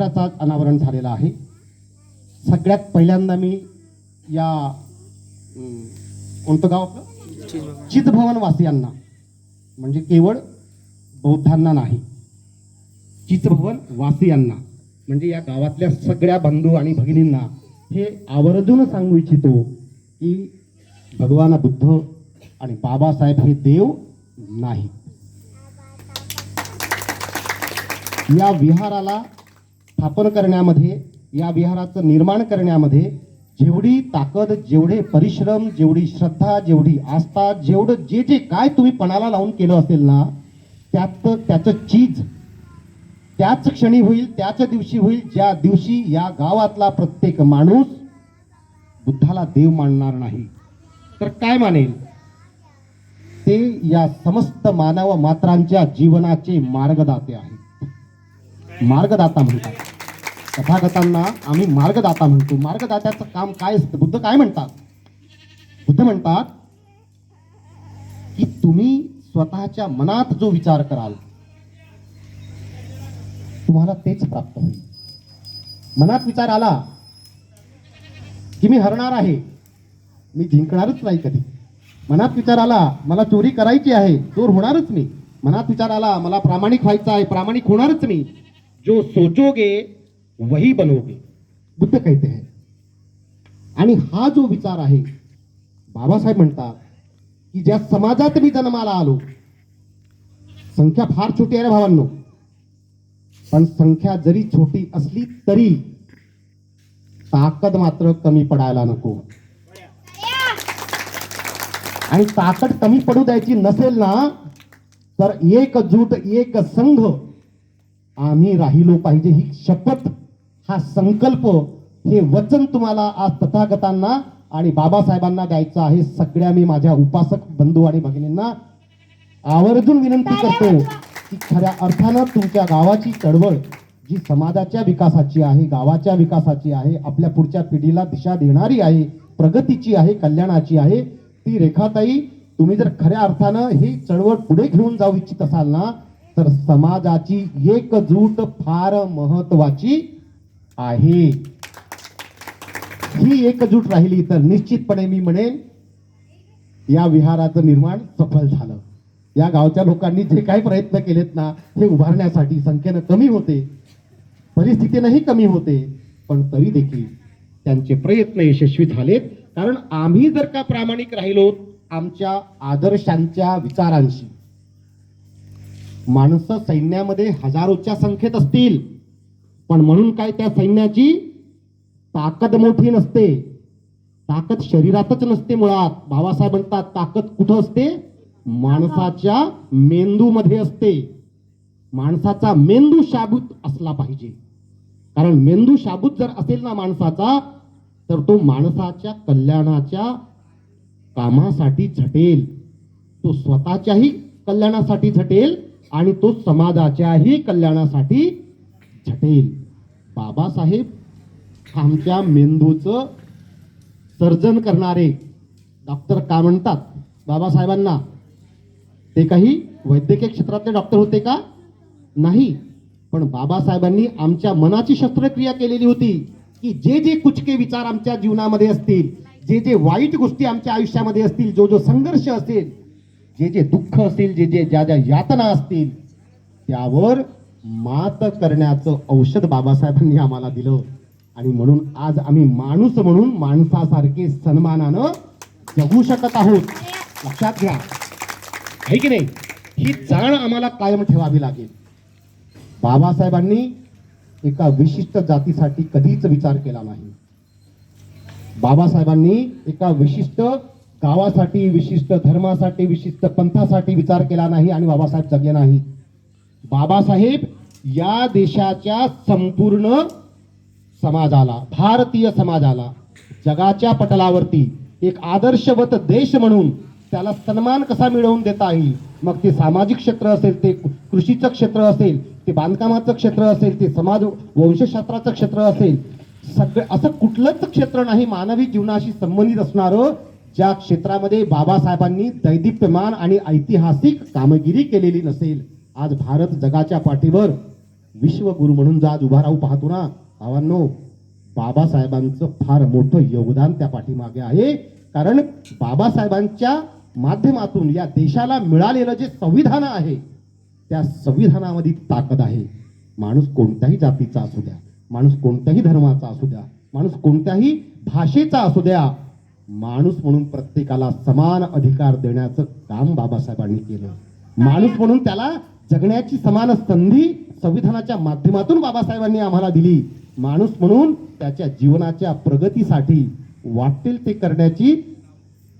विहाराचा अनावरण झालेलं आहे. सगळ्यात पहिल्यांदा मी या कोणतं गाव आपलं? चितभवन वासियांना म्हणजे केवळ बौद्धांना नाही चितभवन वासियांना म्हणजे या गावातल्या सगळ्या बंधू आणि भगिनींना हे आवर्जून सांगू इच्छितो की भगवान बुद्ध आणि बाबासाहेब हे देव नाही या विहाराला स्थापन करण्यामध्ये या विहाराचं निर्माण करण्यामध्ये जेवढी ताकद जेवढे परिश्रम जेवढी श्रद्धा जेवढी आस्था जेवढं जे जे काय तुम्ही पणाला लावून केलं असेल ना त्यात त्याचं चीज त्याच क्षणी होईल त्याच दिवशी होईल ज्या दिवशी या गावातला प्रत्येक माणूस बुद्धाला देव मानणार नाही. तर काय मानेल? ते या समस्त मानव मात्रांच्या जीवनाचे मार्गदाते आहेत. मार्गदाता म्हणतात. तथागतांना आम्ही मार्गदाता म्हणतो. मार्गदात्याचं काम काय असतं? बुद्ध काय म्हणतात? बुद्ध म्हणतात की तुम्ही स्वतःच्या मनात जो विचार कराल तुम्हाला तेच प्राप्त होईल. मनात विचार आला की मी हरणार आहे. मी जिंकणारच नाही कधी. मनात विचार आला मला चोरी करायची आहे चोर होणारच मी. मनात विचार आला मला प्रामाणिक व्हायचं आहे प्रामाणिक होणारच मी. जो सोचोगे वही बनोगे. बुद्ध कहते हैं. आणि हा जो विचार आहे बाबासाहेब म्हणतात की ज्या समाजात मी जन्माला आलो संख्या फार छोटी आहे भावांनो. पण संख्या जरी छोटी असली तरी ताकद मात्र कमी पडायला नको. आणि ताकद कमी पडू द्यायची नसेल ना तर एकजूट एक संघ आम्ही राहिलो पाहिजे ही शपथ हा संकल्प हे वचन तुम्हाला आज तथागतांना आणि बाबासाहेबांना द्यायचं आहे. सगळ्या मी माझ्या उपासक बंधू आणि भगिनींना आवर्जून विनंती करतो की खऱ्या अर्थानं तुमच्या गावाची चळवळ जी समाजाच्या विकासाची आहे गावाच्या विकासाची आहे आपल्या पुढच्या पिढीला दिशा देणारी आहे प्रगतीची आहे कल्याणाची आहे ती रेखाताई तुम्ही जर खऱ्या अर्थानं ही चळवळ पुढे घेऊन जाऊ इच्छित असाल ना तर समाजाची एकजूट फार महत्वाची आहे. ही एकजूट राहिली तर निश्चितपणे मी म्हणेन या विहाराचं निर्माण सफल झालं. या गावच्या लोकांनी जे काही प्रयत्न केलेत ना हे उभारण्यासाठी संख्येनं कमी होते. परिस्थितीनंही कमी होते पण तरी देखील त्यांचे प्रयत्न यशस्वी झालेत. कारण आम्ही जर का प्रामाणिक राहिलो आमच्या आदर्शांच्या विचारांशी माणसं सैन्यामध्ये हजारोच्या संख्येत असतील. पण म्हणून काय त्या सैन्याची ताकद मोठी नसते. ताकद शरीरातच नसते मुळात. बाबासाहेब म्हणतात ताकद कुठं असते? माणसाच्या मेंदूमध्ये असते. माणसाचा मेंदू शाबूत असला पाहिजे. कारण मेंदू शाबूत जर असेल ना माणसाचा तर तो माणसाच्या कल्याणाच्या कामासाठी झटेल. तो स्वतःच्याही कल्याणासाठी झटेल. आणि तो समाजाच्याही कल्याणासाठी झटेल बाबासाहेब आमच्या मेंदूचं सर्जन करणारे डॉक्टर का म्हणतात? बाबासाहेबांना. ते काही वैद्यकीय क्षेत्रातले डॉक्टर होते का? नाही. पण बाबासाहेबांनी आमच्या मनाची शस्त्रक्रिया केलेली होती की जे जे कुचके विचार आमच्या जीवनामध्ये असतील जे जे वाईट गोष्टी आमच्या आयुष्यामध्ये असतील जो जो संघर्ष असेल जे जे दुःख असतील जे जे ज्या ज्या यातना असतील त्यावर मात करण्याचं औषध बाबासाहेबांनी आम्हाला दिलं. आणि म्हणून आज आम्ही माणूस म्हणून माणसासारखे सन्मानानं जगू शकत आहोत. लक्षात घ्या. आहे की नाही? ही जाण आम्हाला कायम ठेवावी लागेल. बाबासाहेबांनी एका विशिष्ट जातीसाठी कधीच विचार केला नाही. बाबासाहेबांनी एका विशिष्ट गावासाठी विशिष्ट धर्मासाठी विशिष्ट पंथासाठी विचार केला नाही आणि बाबासाहेब जगले नाही. बाबासाहेब या देशाच्या संपूर्ण समाजाला भारतीय समाजाला जगाच्या पटलावरती एक आदर्शवत देश म्हणून त्याला सन्मान कसा मिळवून देता येईल? मग ते सामाजिक क्षेत्र असेल ते कृषीचं क्षेत्र असेल ते बांधकामाचं क्षेत्र असेल ते समाज वंशशास्त्राचं क्षेत्र असेल सगळं असं कुठलंच क्षेत्र नाही मानवी जीवनाशी संबंधित असणारं ज्या क्षेत्रामध्ये बाबासाहेबांनी दैदिप्यमान आणि ऐतिहासिक कामगिरी केलेली नसेल आज भारत जगाच्या पाठीवर विश्वगुरु म्हणून आज उभा राहू पाहतो ना भावांनो बाबासाहेबांचं फार मोठं योगदान त्या पाठीमागे आहे. कारण बाबासाहेबांच्या माध्यमातून या देशाला मिळालेलं जे संविधान आहे त्या संविधानामध्ये ताकद आहे. माणूस कोणत्याही जातीचा असू द्या माणूस कोणत्याही धर्माचा असू द्या माणूस कोणत्याही भाषेचा असू द्या माणूस म्हणून प्रत्येकाला समान अधिकार देण्याचं काम बाबासाहेबांनी केलं. माणूस म्हणून त्याला जगण्याची समान संधी संविधानाच्या माध्यमातून बाबासाहेबांनी आम्हाला दिली. माणूस म्हणून त्याच्या जीवनाच्या प्रगतीसाठी वाटेल ते करण्याची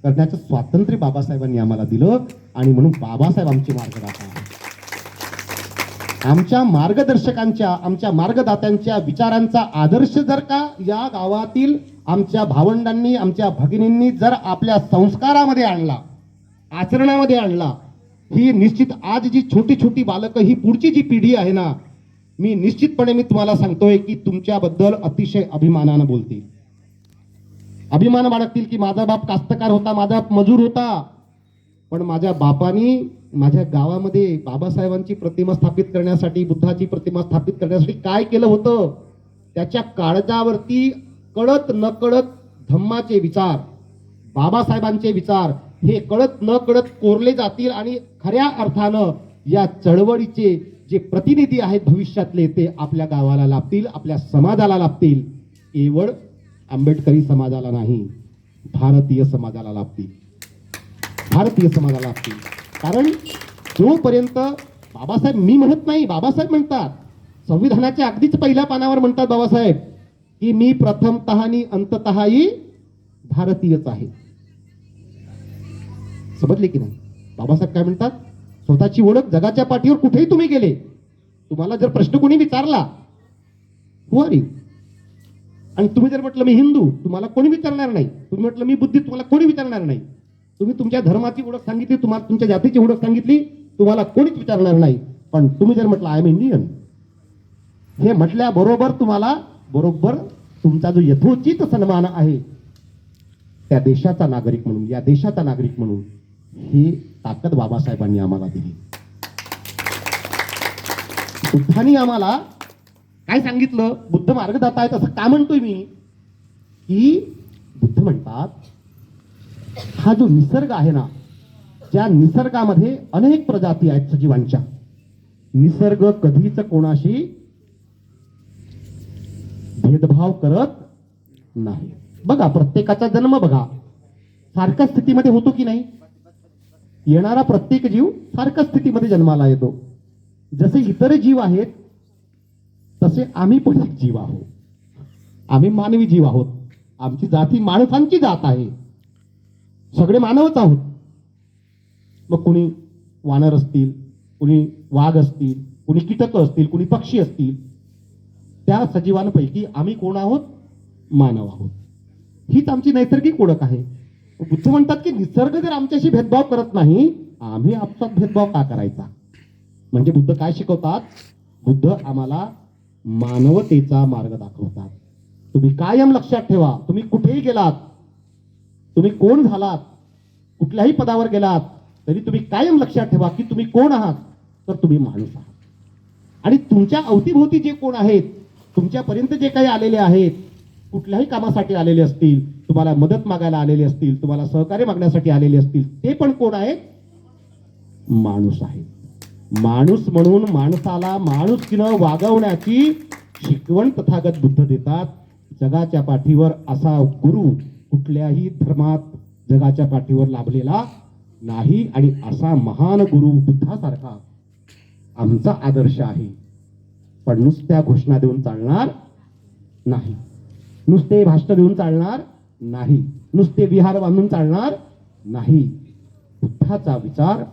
करण्याचं स्वातंत्र्य बाबासाहेबांनी आम्हाला दिलं आणि म्हणून बाबासाहेब आमचे मार्गदाता आमच्या मार्गदर्शकांच्या आमच्या मार्गदात्यांच्या विचारांचा आदर्श जर का या गावातील आमच्या भावंडांनी आमच्या भगिनींनी जर आपल्या संस्कारामध्ये आणला आचरणामध्ये आणला ही निश्चित आज जी छोटी छोटी बालकं ही पुढची जी पिढी आहे ना मी निश्चितपणे मी तुम्हाला सांगतोय की तुमच्याबद्दल अतिशय अभिमानानं बोलतील अभिमान बाळगतील की माझा बाप कास्तकार होता माझा बाप मजूर होता पण माझ्या बापानी माझ्या गावामध्ये बाबासाहेबांची प्रतिमा स्थापित करण्यासाठी बुद्धाची प्रतिमा स्थापित करण्यासाठी काय केलं होतं? त्याच्या काळजावरती कळत न कळत धम्माचे विचार बाबासाहेबांचे विचार हे कळत न कळत कोरले जातील आणि खऱ्या अर्थानं या चळवळीचे जे प्रतिनिधी आहेत भविष्यातले ते आपल्या गावाला लाभतील आपल्या समाजाला लाभतील. केवळ आंबेडकरी समाजाला नाही भारतीय समाजाला लाभतील. भारतीय समाजाला लाभतील. कारण जोपर्यंत बाबासाहेब मी म्हणत नाही बाबासाहेब म्हणतात. संविधानाच्या अगदीच पहिल्या पानावर म्हणतात बाबासाहेब की मी प्रथमतः आणि अंततःही भारतीयच आहे. समजले की नाही? बाबासाहेब काय म्हणतात? स्वतःची ओळख जगाच्या पाठीवर कुठेही तुम्ही गेले तुम्हाला जर प्रश्न कोणी विचारला हु आर यू आणि तुम्ही जर म्हटलं मी हिंदू तुम्हाला कोणी विचारणार नाही. तुम्ही म्हटलं मी बुद्धी तुम्हाला कोणी विचारणार नाही. तुम्ही तुमच्या धर्माची ओळख सांगितली तुम्हाला तुमच्या जातीची ओळख सांगितली तुम्हाला कोणीच विचारणार नाही. पण तुम्ही जर म्हटलं आय एम इंडियन हे म्हटल्याबरोबर तुम्हाला बरोबर तुमचा जो यथोचित सन्मान आहे त्या देशाचा नागरिक म्हणून या देशाचा नागरिक म्हणून ही ताकद बाबासाहेबांनी आम्हाला दिली. बुद्धांनी आम्हाला काय सांगितलं? बुद्ध मार्गदाता आहे असं का म्हणतोय मी? की बुद्ध म्हणतात हा जो निसर्ग आहे ना त्या निसर्गामध्ये अनेक प्रजाती आहेत सजीवांच्या. निसर्ग कधीच कोणाशी भेदभाव करत नाही. बघा प्रत्येकाचा जन्म बघा. सारख्या स्थितीमध्ये होतो की नाही? येणारा प्रत्येक जीव सारख्या स्थितीमध्ये जन्माला येतो. जसे इतर जीव आहेत तसे आम्ही पण एक जीव आहोत. आम्ही मानवी जीव आहोत. आमची जात ही माणसांची जात आहे. सगळे मानवच आहोत. मग कुणी वानर असतील कुणी वाघ असतील कुणी कीटक असतील कुणी पक्षी असतील त्या सजीवांपैकी आम्ही कोण आहोत? मानव आहोत. हीच आमची नैसर्गिक ओळख आहे. बुद्ध म्हणतात की निसर्ग जर आमच्याशी भेदभाव करत नाही आम्ही आपसात भेदभाव का करायचा? म्हणजे बुद्ध काय शिकवतात? बुद्ध आम्हाला मानवतेचा मार्ग दाखवतात. तुम्ही कायम लक्षात ठेवा. तुम्ही कुठेही गेलात तुम्ही कोण झालात कुठल्याही पदावर गेलात तरी तुम्ही कायम लक्षात ठेवा की तुम्ही कोण आहात तर तुम्ही माणूस आहात. आणि तुमच्या अवतीभोवती जे कोण आहेत तुमच्यापर्यंत जे काही आलेले आहेत कुठल्याही कामासाठी आलेले असतील तुम्हाला मदत मागायला आलेले असतील तुम्हाला सहकार्य मागण्यासाठी आलेले असतील ते पण कोण आहेत? माणूस आहे माणूस म्हणून माणसाला माणुसकीनं वागवण्याची शिकवण तथागत बुद्ध देतात. जगाच्या पाठीवर असा गुरु कुठल्याही धर्मात जगाच्या पाठीवर लाभलेला नाही आणि असा महान गुरु बुद्धासारखा आमचा आदर्श आहे. पण नुसत्या घोषणा देऊन चालणार नाही. नुसते भाष्य देऊन चालणार नाही. नुसते विहार बांधून चालणार नाही. बुद्धाचा विचार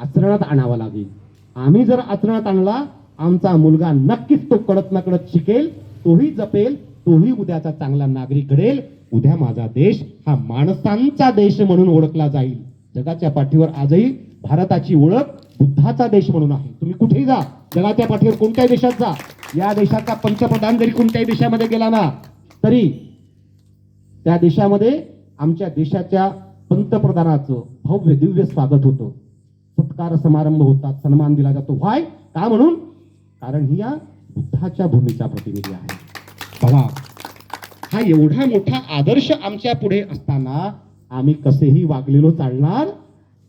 आचरणात आणावा लागेल. आम्ही जर आचरणात आणला आमचा मुलगा नक्कीच तो कडत नकडत शिकेल तोही जपेल तोही उद्याचा चांगला नागरिक घडेल. उद्या माझा देश हा माणसांचा देश म्हणून ओळखला जाईल. जगाच्या पाठीवर आजही भारताची ओळख बुद्धाचा देश म्हणून आहे. तुम्ही कुठेही जा. जगाच्या पाठीवर कोणत्याही देशात जा. या देशाचा पंतप्रधान जरी कोणत्याही देशामध्ये गेला ना तरी त्या देशामध्ये आमच्या देशाच्या पंतप्रधानाचं भव्य दिव्य स्वागत होतं. सत्कार समारंभ होतात सन्मान दिला जातो. व्हाय? का म्हणून? कारण ही या बुद्धाच्या भूमीचा प्रतिनिधी आहे. बघा हा एवढा मोठा आदर्श आमच्या पुढे असताना आम्ही कसेही वागलेलो चालणार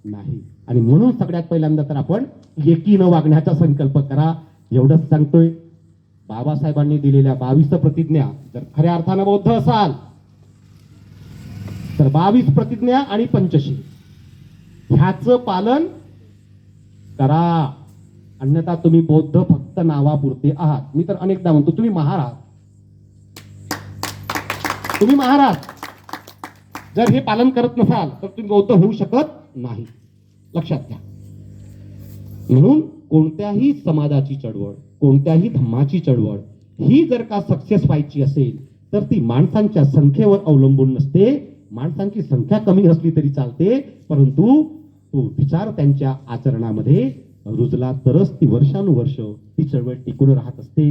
नाही. आणि म्हणून सगळ्यात पहिल्यांदा तर आपण एकीनं वागण्याचा संकल्प करा. एवढंच सांगतोय बाबासाहेबांनी दिलेल्या बावीस प्रतिज्ञा जर खऱ्या अर्थानं बौद्ध असाल तर बावीस प्रतिज्ञा आणि पंचशील. ह्याचं पालन करा. अन्यथा तुम्ही बौद्ध फक्त नावापुरते आहात. मी तर अनेकदा म्हणतो तुम्ही महार आहात. तुम्ही महाराज जर हे पालन करत नसाल तर तुम्ही बौद्ध होऊ शकत नाही. लक्षात घ्या. म्हणून कोणत्याही समाजाची चळवळ कोणत्याही धम्माची चळवळ ही जर का सक्सेस व्हायची असेल तर ती माणसांच्या संख्येवर अवलंबून नसते. माणसांची संख्या कमी असली तरी चालते परंतु तो विचार त्यांच्या आचरणामध्ये रुजला तरच ती वर्षानुवर्ष ती चळवळ टिकून राहत असते.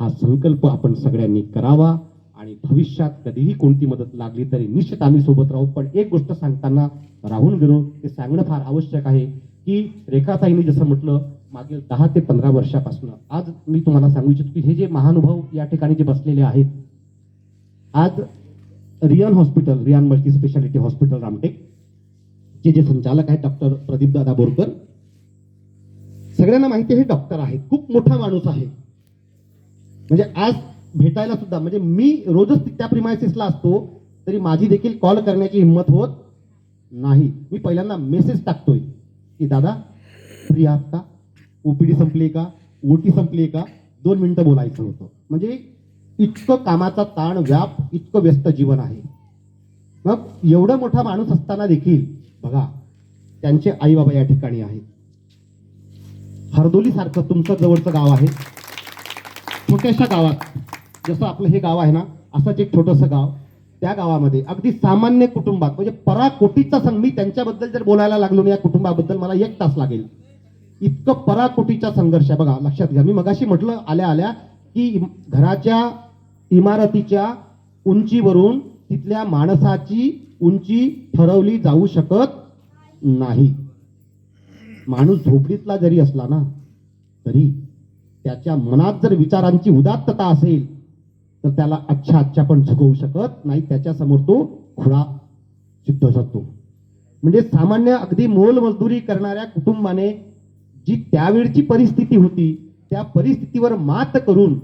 हा संकल्प आपण सगळ्यांनी करावा. आणि भविष्यात कधीही कोणती मदत लागली तरी निश्चित आम्ही सोबत राहू. पण एक गोष्ट सांगताना राहून गेलो ते सांगणं फार आवश्यक आहे की रेखाताईंनी जसं म्हटलं मागील दहा ते पंधरा वर्षापासून. आज मी तुम्हाला सांगू इच्छितो की हे जे महानुभाव या ठिकाणी जे बसलेले आहेत आज Riyan hospital Riyan multi speciality hospital Ramtek. जे जे संचालक आहेत डॉक्टर प्रदीप दादा बोरकर. सगळ्यांना माहिती आहे हे डॉक्टर आहेत. खूप मोठा माणूस आहे. म्हणजे आज भेटायला सुद्धा. म्हणजे मी रोजच त्या प्रिमायसिसला असतो तरी माझी देखील कॉल करण्याची हिंमत होत नाही. मी पहिल्यांदा मेसेज टाकतोय की दादा फ्री आहात का ओपीडी संपली का? ओटी संपली का? दोन मिनटं बोलायचं होतं. म्हणजे इतकं कामाचा ताण व्याप इतकं व्यस्त जीवन आहे. मग एवढा मोठा माणूस असताना देखील बघा त्यांचे आई बाबा या ठिकाणी आहेत. हरदोली सारखं तुमचं जवळचं गाव आहे. छोट्याशा गावात जसं आपलं हे गाव आहे ना असंच एक छोटंसं गाव. त्या गावामध्ये अगदी सामान्य कुटुंबात म्हणजे पराकोटीचा संघ मी त्यांच्याबद्दल जर बोलायला लागलो ना या कुटुंबाबद्दल मला एक तास लागेल. इतकं पराकोटीचा संघर्ष आहे. बघा लक्षात घ्या. मी मगाशी म्हटलं आल्या आल्या की घराच्या इमारतीच्या उंचीवरून तिथल्या माणसाची उंची ठरवली जाऊ शकत नाही. माणूस झोपडीतला जरी असला ना तरी त्याच्या मनात जर विचारांची उदात्तता असेल तर त्याला अच्छा अच्छा पण झुकवू शकत नाही. त्याच्यासमोर तो खुळा सिद्ध जातो म्हणजे सामान्य अगदी मोल मजदुरी करणाऱ्या कुटुंबाने जी त्यावेळची परिस्थिती होती त्या परिस्थितीवर मात करून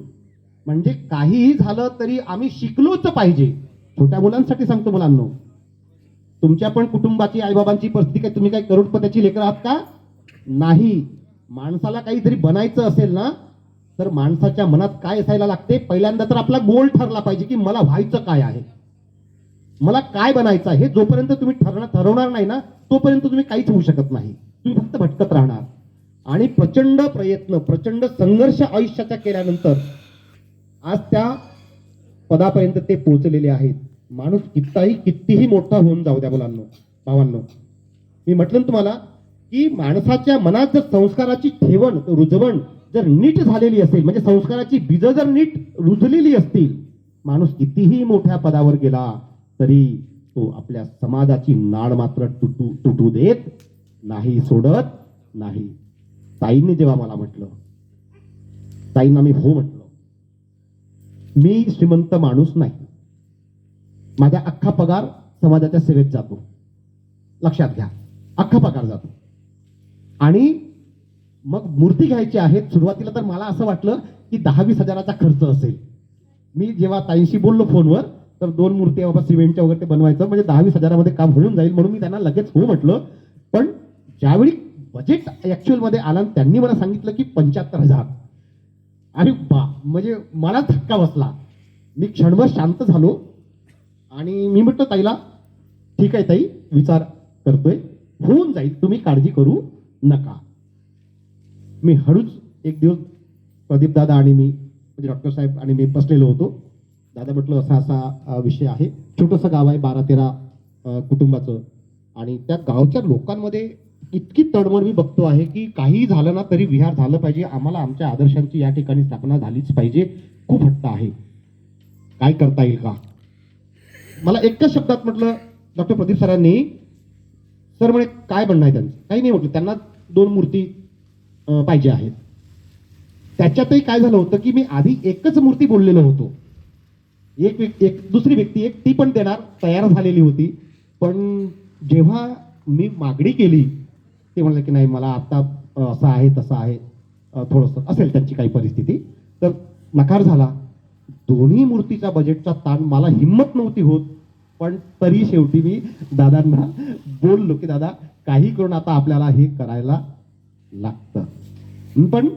म्हणजे काहीही झालं तरी आम्ही शिकलोच पाहिजे. छोट्या मुलांसाठी सांगतो मुलांनो. तुमच्या पण कुटुंबाची आईबाबांची परिस्थिती काय? तुम्ही काय करोडपत्याची लेकर आहात का? नाही. माणसाला काहीतरी बनायचं असेल ना तर माणसाच्या मनात काय असायला लागते? पहिल्यांदा तर आपला गोल ठरला पाहिजे की मला व्हायचं काय आहे. मला काय बनायचं आहे? जोपर्यंत तुम्ही ठरणार ठरवणार नाही ना तोपर्यंत तुम्ही काहीच होऊ शकत नाही. तुम्ही फक्त भटकत राहणार. आणि प्रचंड प्रयत्न प्रचंड संघर्ष आयुष्याचा केल्यानंतर आज त्या पदापर्यंत ते पोहोचलेले आहेत. माणूस कित्ताही कितीही मोठा होऊन जाऊ द्या मुलांनो भावांनो. मी म्हटलं तुम्हाला की माणसाच्या मनात जर संस्काराची ठेवण रुजवण जर नीट झालेली असेल म्हणजे संस्काराची बीज जर नीट रुजलेली असतील माणूस कितीही मोठ्या पदावर गेला तरी तो आपल्या समाजाची नाड मात्र तुटू तुटू देत नाही सोडत नाही. ताईंनी जेव्हा मला म्हटलं ताईंना मी हो म्हटलं मी श्रीमंत माणूस नाही. माझा अख्खा पगार समाजाच्या सेवेत जातो. लक्षात घ्या अख्खा पगार जातो. आणि मग मूर्ती घ्यायची आहेत सुरुवातीला तर मला असं वाटलं की दहा वीस हजाराचा खर्च असेल. मी जेव्हा ताईंशी बोललो फोनवर तर दोन मूर्ती बाबा सिमेंटच्या वगैरे ते बनवायचं म्हणजे दहा वीस हजारामध्ये काम होऊन जाईल म्हणून मी त्यांना लगेच हो म्हटलं. पण ज्यावेळी बजेट ॲक्च्युअलमध्ये आला त्यांनी मला सांगितलं की पंच्याहत्तर हजार. अरे बा म्हणजे मला धक्का बसला. मी क्षणभर शांत झालो आणि मी म्हटलं ताईला ठीक आहे ताई विचार करतोय. होऊन जाईल तुम्ही काळजी करू नका. मी हळूच एक दिवस प्रदीप दादा आणि मी म्हणजे डॉक्टर साहेब आणि मी बसलेलो होतो. दादा म्हटलं असा असा विषय आहे. छोटंसं गाव आहे बारा तेरा कुटुंबाचं. आणि त्या गावच्या लोकांमध्ये इतकी तडमड मी बघतो आहे की काही झालं ना तरी विहार झालं पाहिजे. आम्हाला आमच्या आदर्शांची या ठिकाणी स्थापना झालीच पाहिजे. खूप हट्ट आहे. काय करता येईल का? मला एकच शब्दात म्हटलं डॉक्टर प्रदीप सरांनी सर म्हणे काय म्हणणं आहे त्यांचं? काही नाही म्हटलं. त्यांना दोन मूर्ती पाहिजे आहेत. त्याच्यातही काय झालं होतं की मी आधी एकच मूर्ती बोललेलो होतो. एक एक दुसरी व्यक्ती एक ती पण देणार तयार झालेली होती. पण जेव्हा मी मागणी केली ते म्हणलं की नाही मला आता असं आहे तसं आहे थोडंसं असेल त्यांची काही परिस्थिती तर नकार झाला. दोन्ही मूर्तीच्या बजेटचा ताण मला हिंमत नव्हती होत पण तरी शेवटी मी दादांना बोललो की दादा काही करून आता आपल्याला हे करायला लागतं. पण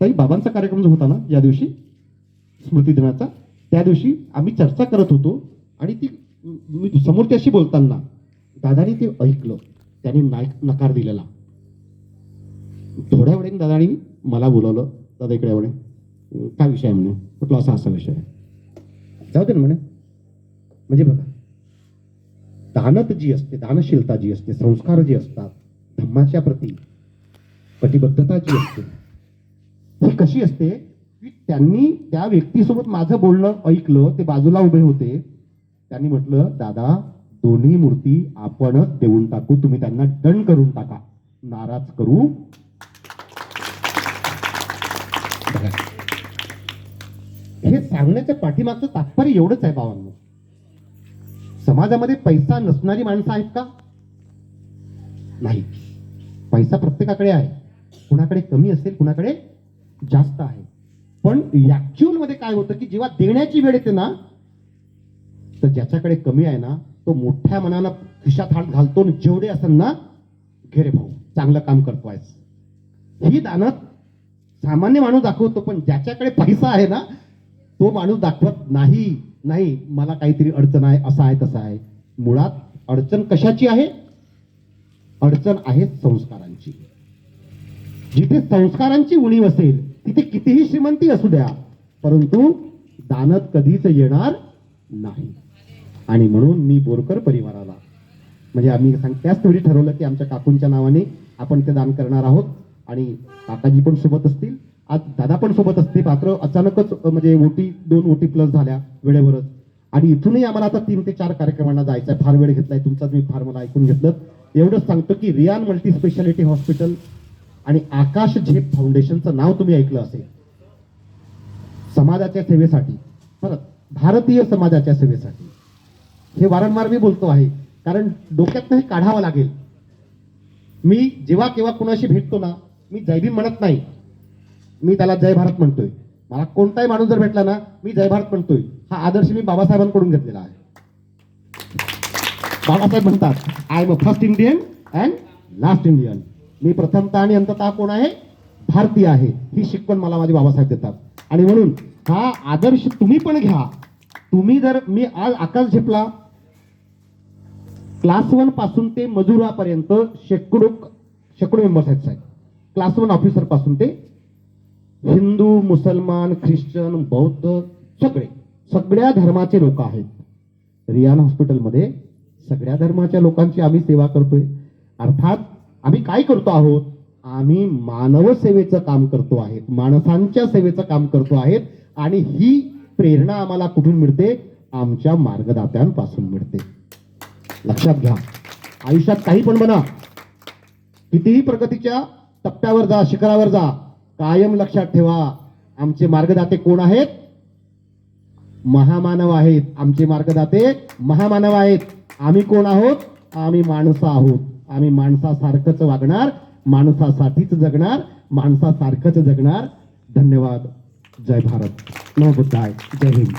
ताई बाबांचा कार्यक्रम जो होता ना या दिवशी स्मृतीदिनाचा त्या दिवशी आम्ही चर्चा करत होतो आणि ती मी समोरच्याशी बोलताना दादानी ते ऐकलं. त्याने नाय नकार दिलेला. थोड्या वेळेने दादानी मला बोलावलं दादा इकडे म्हणे. काय विषय आहे म्हणे? म्हटलं असा असा विषय आहे? जाऊ दे ना म्हणे. म्हणजे बघा दानत जी असते दानशीलता जी असते संस्कार जे असतात धम्माच्या प्रती कटिबद्धता जी असते. ती कशी असते? की त्यांनी त्या व्यक्तीसोबत माझं बोलणं ऐकलं ते बाजूला उभे होते. त्यांनी म्हटलं दादा दोन्ही मूर्ती आपणच देऊन टाकू. तुम्ही त्यांना दंड करून टाका. नाराज करू हे सांगण्याच्या पाठीमागचं तात्पर्य एवढंच आहे बाबांनो समाजामध्ये पैसा नसणारी माणसं आहेत का? नाही. पैसा प्रत्येकाकडे आहे. कुणाकडे कमी असेल कुणाकडे जास्त आहे. पण ऍक्च्युअलमध्ये काय होतं की जेव्हा देण्याची वेळ येते ना तर ज्याच्याकडे कमी आहे ना तो मोठ्या मनानं खिशात हात घालतो जेवढे असेल ना घेरे भाऊ चांगलं काम करतोयस ही दानत सामान्य माणूस दाखवतो पण ज्याच्याकडे पैसा आहे ना तो माणूस दाखवत नाही नाही मला काहीतरी अडचण आहे असं आहे तसा आहे. मुळात अडचण कशाची आहे? अडचण आहे संस्कारांची. जिथे संस्कारांची उणीव असेल तिथे कितीही श्रीमंती असू द्या परंतु दानत कधीच येणार नाही. आणि म्हणून मी बोरकर परिवाराला म्हणजे आम्ही सांग त्याच वेळी ठरवलं की आमच्या काकूंच्या नावाने आपण ते दान करणार आहोत. आणि काकाजी पण सोबत असतील आज दादा पण सोबत असते मात्र अचानकच म्हणजे ओटी दोन ओटी प्लस झाल्या वेळेवरच. आणि इथूनही आम्हाला आता तीन ते चार कार्यक्रमांना जायचं आहे. फार वेळ घेतलाय तुमचाच मी फार मला ऐकून घेतलं. एवढंच सांगतो की रियान मल्टी स्पेशालिटी हॉस्पिटल आणि आकाश झेप फाउंडेशनचं नाव तुम्ही ऐकलं असेल. समाजाच्या सेवेसाठी परत भारतीय समाजाच्या सेवेसाठी. हे वारंवार मी बोलतो आहे कारण डोक्यात हे काढावं लागेल. मी जेव्हा केव्हा कुणाशी भेटतो ना मी जय भीम म्हणत नाही. मी त्याला जय भारत म्हणतोय. मला कोणताही माणूस जर भेटला ना मी जय भारत म्हणतोय. हा आदर्श मी बाबासाहेबांकडून घेतलेला आहे. बाबासाहेब म्हणतात I am a first Indian and last Indian मी प्रथमतः आणि अंतता कोण आहे? भारतीय आहे. ही शिकवण मला माझे बाबासाहेब देतात. आणि म्हणून हा आदर्श तुम्ही पण घ्या. तुम्ही जर मी आज आकाश झेपला. क्लास वनपासून ते मजुरापर्यंत शेकडो शेकडो मेंबर्स आहेत साहेब. क्लास वन ऑफिसरपासून ते हिंदू मुसलमान ख्रिश्चन बौद्ध सगळे. सगळ्या धर्माचे लोक आहेत. रियान हॉस्पिटलमध्ये सगळ्या धर्माच्या लोकांची आम्ही सेवा करतोय. अर्थात आम्ही काय करतो आहोत? आम्ही मानव सेवेचं काम करतो आहेत. माणसांच्या सेवेचं काम करतो आहेत. आणि ही प्रेरणा आम्हाला कुठून मिळते? आमच्या मार्गदात्यांपासून मिळते. लक्षात घ्या. आयुष्यात काही पण बना कितीही प्रगतीच्या टप्प्यावर जा शिखरावर जा कायम लक्षात ठेवा. आमचे मार्गदाते कोण आहेत? महामानव आहेत. आमचे मार्गदाते महामानव आहेत. आम्ही कोण आहोत? आम्ही माणसं आहोत. आम्ही माणसासारखंच वागणार माणसासाठीच जगणार माणसासारखंच जगणार. धन्यवाद. जय भारत. नव बुद्धाय. जय हिंद.